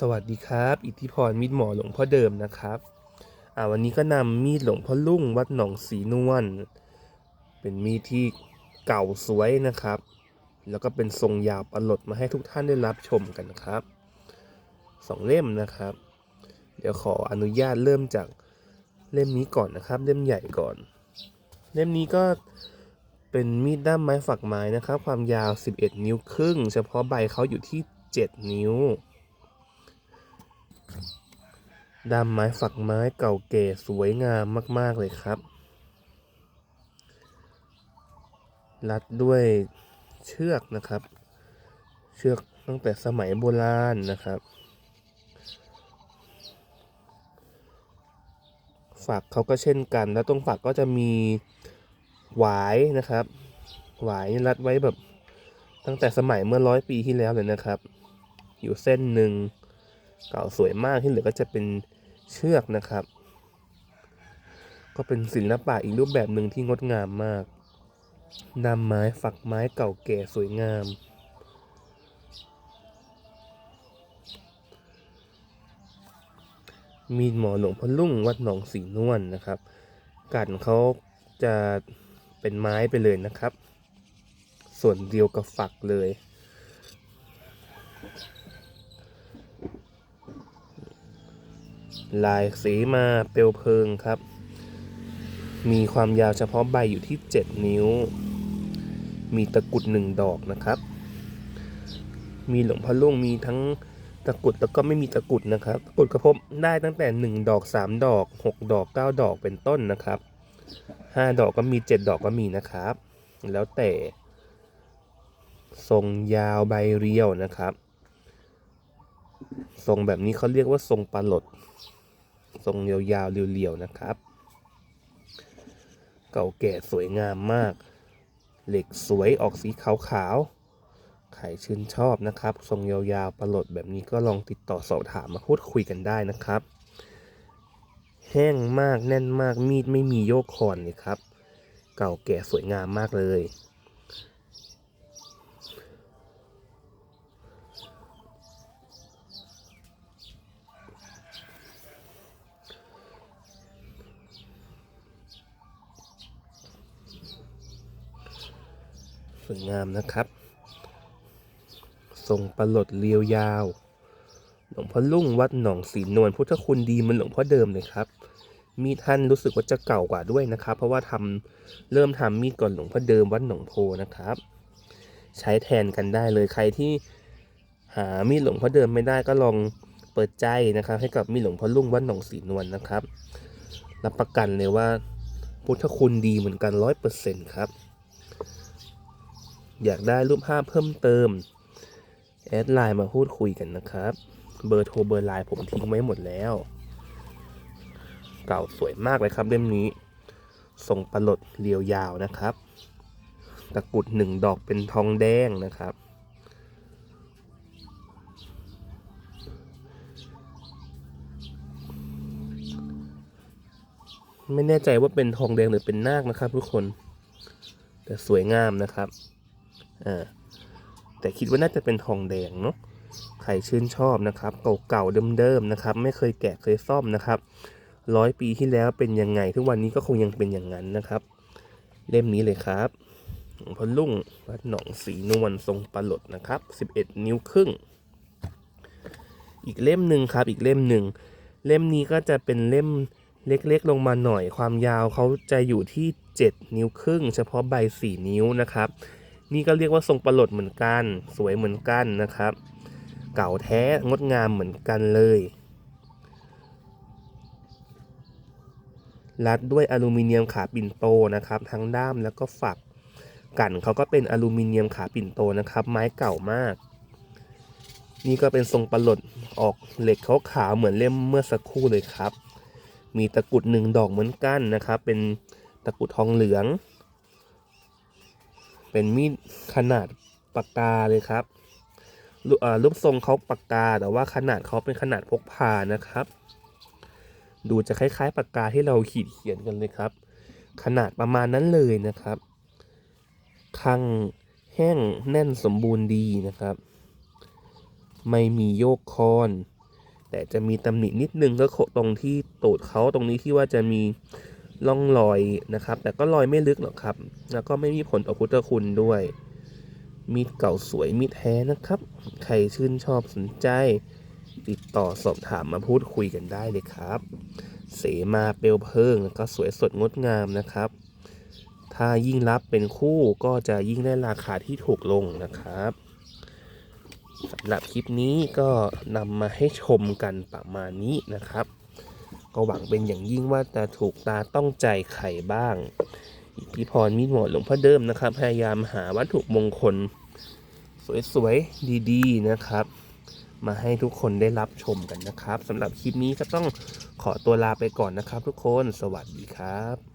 สวัสดีครับ อิทธิพรมีดหมอหลวงพ่อเดิมนะครับ อ่าวันนี้ก็นำมีดหลวงพ่อลุ่งวัดหนองสีนวลเป็นมีดที่เก่าสวยนะครับ แล้วก็เป็นทรงยาวประหลดมาให้ทุกท่านได้รับชมกันครับสองเล่มนะครับ เดี๋ยวขออนุญาตเริ่มจากเล่มนี้ก่อนนะครับ เล่มใหญ่ก่อน เล่มนี้ก็เป็นมีดด้ามไม้ฝักไม้นะครับ ความยาว 11 นิ้วครึ่ง เฉพาะใบเขาอยู่ที่ 7 นิ้ว ดามไม้ฝักไม้เก่าแก่สวยงามมาก ๆ เลยครับ รัดด้วยเชือกนะครับ เชือกตั้งแต่สมัยโบราณนะครับ ฝักเขาก็เช่นกัน แล้วตรงฝักก็จะมีหวายนะครับ หวายรัดไว้แบบตั้งแต่สมัยเมื่อร้อยปีที่แล้วเลยนะครับ อยู่เส้นหนึ่งเก่าสวยมากที่เหลือก็จะเป็น เชือกนะครับ ก็เป็นศิลปะอีกรูปแบบหนึ่งที่งดงามมากนำไม้ฝักไม้เก่าแก่สวยงาม มีหมอหลวงพ่อลุ่งวัดหนองสีนวลนะครับกันเขาจะเป็นไม้ไปเลยนะครับ ส่วนเดียวกับฝักเลย ลายสีมาเปลวเพลิงครับ มีความยาวเฉพาะใบอยู่ที่ 7 นิ้ว มีตะกุดหนึ่งดอกนะครับ มีหลวงพ่อลุ่งมีทั้งตะกุดแล้วก็ไม่มีตะกุดนะครับ ตะกุดกระพบได้ตั้งแต่ 1 ดอก 3 ดอก 6 ดอก 9 ดอกเป็นต้นนะครับ 5 ดอกก็มี 7 ดอกก็มีนะครับ แล้วแต่ทรงยาวใบเรียวนะครับ ทรงแบบนี้เขาเรียกว่าทรงปลาหลด ทรงยาวๆเรียวๆนะครับ เก่าแก่สวยงามมาก เหล็กสวยออกสีขาวๆใครชื่นชอบนะครับ ทรงยาวๆประหลดแบบนี้ก็ลองติดต่อสอบถามมาพูดคุยกันได้นะครับ แห้งมากแน่นมากมีดไม่มีโยกคอนเลยครับ เก่าแก่สวยงามมากเลย สวยงามนะครับทรงประหลดเรียวยาว หลวงพ่อลุ่งวัดหนองสีนวลพุทธคุณดีเหมันหลวงพ่อเดิมเลยครับ มีดท่านรู้สึกว่าจะเก่ากว่าด้วยนะครับ เพราะว่าทำเริ่มทำมีดก่อนหลวงพ่อเดิมวัดหนองโพนะครับ ใช้แทนกันได้เลยใครที่หามีดหลวงพ่อเดิมไม่ได้ก็ลองเปิดใจนะครับ ให้กับมีดหลวงพ่อลุ่งวัดหนองสีนวลนะครับ รับประกันเลยว่าพุทธคุณดีเหมือนกันร้อยเปอร์เซ็นต์ครับ อยากได้รูปภาพเพิ่มเติม แอดไลน์มาพูดคุยกันนะครับ เบอร์โทรเบอร์ไลน์ผมทิ้งไว้หมดแล้ว เก่าสวยมากเลยครับเล่มนี้ทรงประหลดเรียวยาวนะครับ ตะกรุดหนึ่งดอกเป็นทองแดงนะครับ ไม่แน่ใจว่าเป็นทองแดงหรือเป็นนาคนะครับทุกคน แต่สวยงามนะครับ อ่าแต่คิดว่าน่าจะเป็นทองแดงเนาะใครชื่นชอบนะครับ เก่าๆเดิมๆนะครับ ไม่เคยแกะเคยซ่อมนะครับร้อยปีที่แล้วเป็นยังไง ทุกวันนี้ก็คงยังเป็นอย่างนั้นนะครับ เล่มนี้เลยครับพ่อลุ่งวัดหนองสีนวลทรงปลาหลดนะครับ 11 นิ้วครึ่ง อีกเล่มหนึ่งครับ อีกเล่มหนึ่ง เล่มนี้ก็จะเป็นเล่มเล็กๆ ลงมาหน่อยความยาวเขาจะอยู่ที่ 7 นิ้วครึ่ง เฉพาะใบ 4 นิ้วนะครับ นี่ก็เรียกว่าทรงประหลดเหมือนกัน สวยเหมือนกันนะครับ เก่าแท้งดงามเหมือนกันเลยรัดด้วยอลูมิเนียมขาปิ่นโตนะครับ ทั้งด้ามแล้วก็ฝักกันเขาก็เป็นอลูมิเนียมขาปิ่นโตนะครับ ไม้เก่ามาก นี่ก็เป็นทรงประหลดออกเหล็กเขาวเหมือนเล่มเมื่อสักครู่เลยครับ มีตะกรุดหนึ่งดอกเหมือนกันนะครับ เป็นตะกรุดทองเหลือง เป็นมีดขนาดปากกาเลยครับรูเอ่อรูปทรงเขาปากกา แต่ว่าขนาดเขาเป็นขนาดพกพานะครับ ดูจะคล้ายๆปากกาที่เราขีดเขียนกันเลยครับ ขนาดประมาณนั้นเลยนะครับคังแห้งแน่นสมบูรณ์ดีนะครับ ไม่มีโยกคอน แต่จะมีตำหนินิดนึงก็ตรงที่ตูดเขาตรงนี้ที่ว่าจะมี ร่องรอยนะครับ แต่ก็รอยไม่ลึกหรอกครับ แล้วก็ไม่มีผลต่อพุทธคุณด้วย มีดเก่าสวยมีดแท้นะครับ ใครชื่นชอบสนใจ ติดต่อสอบถามมาพูดคุยกันได้เลยครับ เสมาเปลวเพลิงแล้วก็สวยสดงดงามนะครับ ถ้ายิ่งรับเป็นคู่ก็จะยิ่งได้ราคาที่ถูกลงนะครับสำหรับคลิปนี้ก็นำมาให้ชมกันประมาณนี้นะครับ ก็หวังเป็นอย่างยิ่งว่าจะถูกตาต้องใจใครบ้าง อิทธิพรมีดหมดหลวงพ่อเดิมนะครับ พยายามหาวัตถุมงคล สวยๆ ดีๆ นะครับ มาให้ทุกคนได้รับชมกันนะครับสำหรับคลิปนี้ก็ต้องขอตัวลาไปก่อนนะครับทุกคน สวัสดีครับ